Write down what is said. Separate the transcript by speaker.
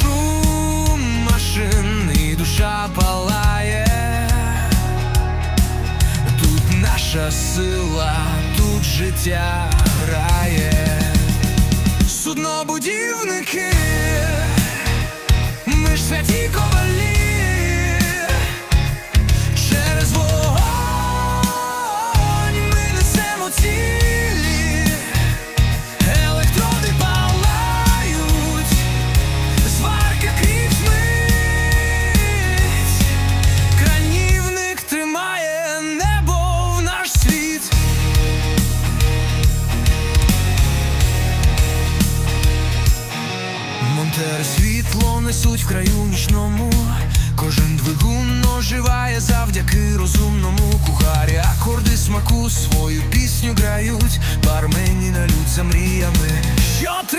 Speaker 1: Шум машин душа палає. Тут наша сила, тут життя грає. Суднобудівники, Монтери світло несуть в краю нічному. Кожен двигун оживає завдяки розумному кухарі. Акорди смаку свою пісню грають, бармені налють за мріями, що триває.